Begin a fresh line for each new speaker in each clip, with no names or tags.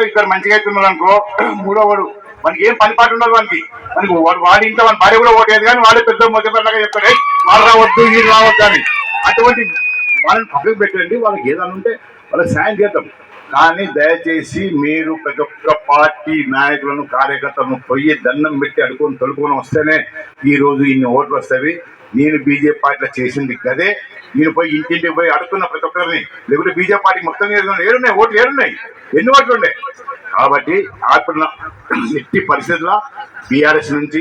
దాకా ఇద్దరు మంచిగా అవుతున్నారు అనుకో మూడో వాడు. మనకి ఏం పని పాటు ఉండదు వానికి. మనకి వాడు వాడి ఇంట్లో మన భార్య కూడా ఓటేది కానీ వాడే పెద్ద మొదటిగా చెప్తారు వాళ్ళు రావద్దు వీళ్ళు రావద్దు అని. అటువంటి వాళ్ళని పక్కకు పెట్టండి వాళ్ళకి ఏదైనా ఉంటే వాళ్ళకి సాయం చేద్దాం. కానీ దయచేసి మీరు ప్రతి ఒక్క పార్టీ నాయకులను కార్యకర్తలను పోయి దండం పెట్టి అడుకొని తొలుకొని వస్తేనే ఈ రోజు ఇన్ని ఓట్లు వస్తాయి. నేను బీజేపీ పార్టీలో చేసింది కదే నేను పోయి ఇంటింటికి పోయి అడుగుతున్న ప్రతి ఒక్కరిని లేకుంటే బీజేపీ పార్టీ మొత్తం ఏడున్నాయి. ఏడున్నాయి ఓట్లు ఏడున్నాయి. ఎన్ని ఓట్లు ఉన్నాయి? కాబట్టి ఆడుతున్న ఎట్టి పరిస్థితుల్లో బీఆర్ఎస్ నుంచి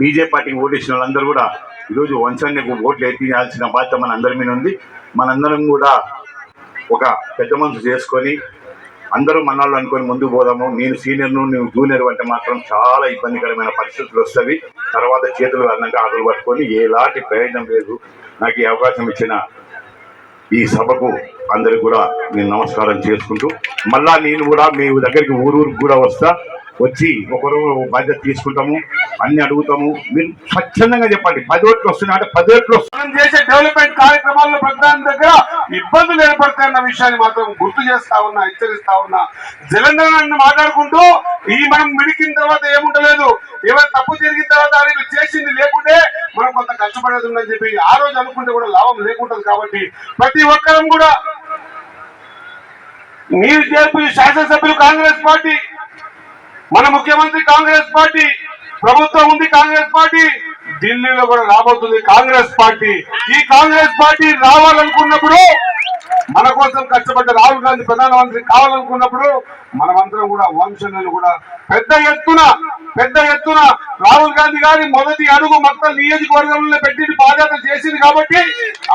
బీజేపీ పార్టీకి ఓటేసిన వాళ్ళందరూ కూడా ఈరోజు వంశాన్ని ఓట్లు ఎత్తించాల్సిన బాధ్యత మన అందరి మీద ఉంది. మనందరం కూడా ఒక పెద్ద మనసు చేసుకొని అందరూ మన్నాళ్ళు అనుకొని ముందుకు పోదాము. నేను సీనియర్ను నువ్వు జూనియర్ అంటే మాత్రం చాలా ఇబ్బందికరమైన పరిస్థితులు వస్తాయి తర్వాత చేతులు అన్నాక ఆకులు పట్టుకొని ఎలాంటి ప్రయోజనం లేదు. నాకు ఈ అవకాశం ఇచ్చిన ఈ సభకు అందరికి కూడా నేను నమస్కారం చేసుకుంటూ మళ్ళా నేను కూడా మీ దగ్గరికి ఊరు ఊరికి కూడా వస్తా. వచ్చి ఒకరు బాధ్యత తీసుకుంటాము. అన్ని అడుగుతాము. మీరు స్వచ్ఛందంగా చెప్పండి. పది ఓట్లు వస్తున్నాయి అంటే పది ఓట్లు
మనం చేసే డెవలప్మెంట్ కార్యక్రమాల్లో ప్రధాని దగ్గర ఇబ్బందులు ఏర్పడతాయన్న విషయాన్ని మాత్రం గుర్తు చేస్తా ఉన్నా హెచ్చరిస్తా ఉన్నా. జలంధరాన్ని మాట్లాడుకుంటూ ఈ మనం మిడికిన తర్వాత ఏముండలేదు. ఏమైనా తప్పు జరిగిన తర్వాత అది చేసింది లేకుంటే మనం కొంత కష్టపడేది ఉందని చెప్పి ఆ రోజు అనుకుంటే కూడా లాభం లేకుంటుంది కాబట్టి ప్రతి ఒక్కరం కూడా మీరు చేర్పు శాసనసభ్యులు కాంగ్రెస్ పార్టీ మన ముఖ్యమంత్రి కాంగ్రెస్ పార్టీ ప్రభుత్వం ఉంది కాంగ్రెస్ పార్టీ ఢిల్లీలో కూడా రాబోతుంది కాంగ్రెస్ పార్టీ. ఈ కాంగ్రెస్ పార్టీ రావాలనుకున్నప్పుడు మన కోసం కష్టపడ్డ రాహుల్ గాంధీ ప్రధానమంత్రి కావాలనుకున్నప్పుడు మనమందరం కూడా వంశనులు కూడా పెద్ద ఎత్తున పెద్ద ఎత్తున రాహుల్ గాంధీ గారి మొదటి అడుగు మొత్తం నియోజకవర్గంలో పెట్టి పాదయాత్ర చేసింది కాబట్టి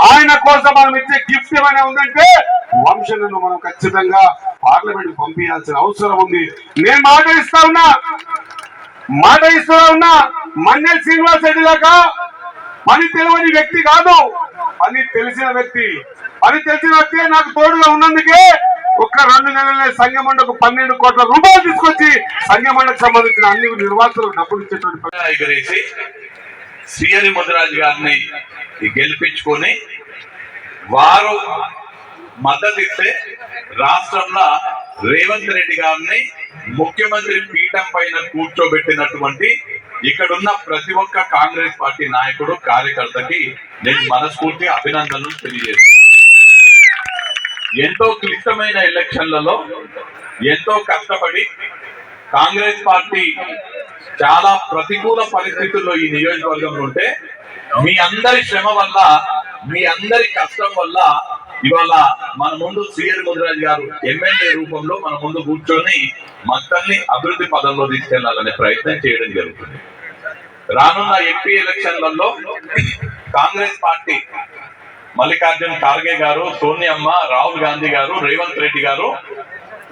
ఆయన కోసం మనం ఇచ్చే గిఫ్ట్ ఏమైనా ఉందంటే వంశనులను మనం ఖచ్చితంగా పార్లమెంట్ పంపించాల్సిన అవసరం ఉంది. నేను మాట ఇస్తా ఉన్నా మాట ఇస్తా ఉన్నా మన్నెల్ శ్రీనివాస్ రెడ్డి దాకా పని తెలియని వ్యక్తి కాదు పని తెలిసిన వ్యక్తి పని తెలిసిన వ్యక్తి నాకు తోడుగా ఉన్నందుకే ఒక్క రెండు నెలలనే సంఘమండకు పన్నెండు కోట్ల రూపాయలు తీసుకొచ్చి సంఘమండకు సంబంధించిన అన్ని నిర్వాహకులకు డబ్బులు ఇచ్చేటువంటి పని.
ఎగరేసి శ్రీహరి గారిని గెలిపించుకొని వారు మద్దతు ఇస్తే రాష్ట్రంలో రేవంత్ రెడ్డి గారిని ముఖ్యమంత్రి పీఠం పైన కూర్చోబెట్టినటువంటి ఇక్కడున్న ప్రతి ఒక్క కాంగ్రెస్ పార్టీ నాయకుడు కార్యకర్తకి నేను మనస్ఫూర్తి అభినందనలు తెలియజేస్తాను ఎంతో క్లిష్టమైన ఎలక్షన్లలో ఎంతో కష్టపడి కాంగ్రెస్ పార్టీ చాలా ప్రతికూల పరిస్థితుల్లో ఈ నియోజకవర్గంలో ఉంటే మీ అందరి శ్రమ వల్ల మీ అందరి కష్టం వల్ల ఇవాళ మన ముందు సిఆర్ ముదిరాజ్ గారు ఎమ్మెల్యే రూపంలో మన ముందు కూర్చొని మొత్తాన్ని అభివృద్ధి పదంలో తీసుకెళ్ళాలనే ప్రయత్నం చేయడం జరుగుతుంది. రానున్న ఎంపీ ఎలక్షన్లలో కాంగ్రెస్ పార్టీ మల్లికార్జున్ ఖార్గే గారు సోనియమ్మ రాహుల్ గాంధీ గారు రేవంత్ రెడ్డి గారు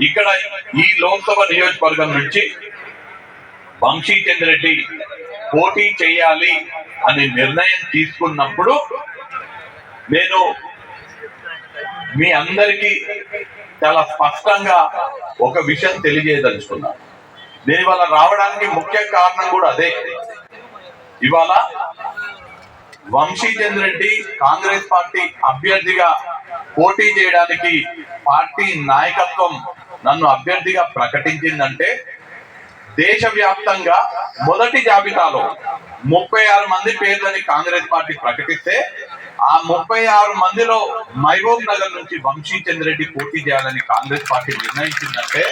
ఇక్కడ ఈ లోక్సభ నియోజకవర్గం నుంచి వంశీచంద్ర రెడ్డి పోటీ చేయాలి అనే నిర్ణయం తీసుకున్నప్పుడు నేను మీ అందరికీ చాలా స్పష్టంగా ఒక విషయం తెలియజేయదలుచుకున్నాను దీని వల్ల రావడానికి ముఖ్య కారణం కూడా అదే. ఇవాళ వంశీచంద్ర రెడ్డి కాంగ్రెస్ పార్టీ అభ్యర్థిగా పోటీ చేయడానికి పార్టీ నాయకత్వం నన్ను అభ్యర్థిగా ప్రకటించిందంటే దేశవ్యాప్తంగా మొదటి జాబితాలో ముప్పై ఆరు మంది పేర్లని కాంగ్రెస్ పార్టీ ప్రకటిస్తే ఆ ముప్పై ఆరు మందిలో మహబూబ్ నగర్ నుంచి వంశీ రెడ్డి పోటీ చేయాలని కాంగ్రెస్ పార్టీ నిర్ణయించిందంటే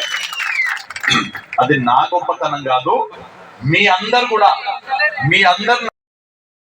అది నా గొప్పతనం కాదు. మీ అందరు కూడా మీ అందరు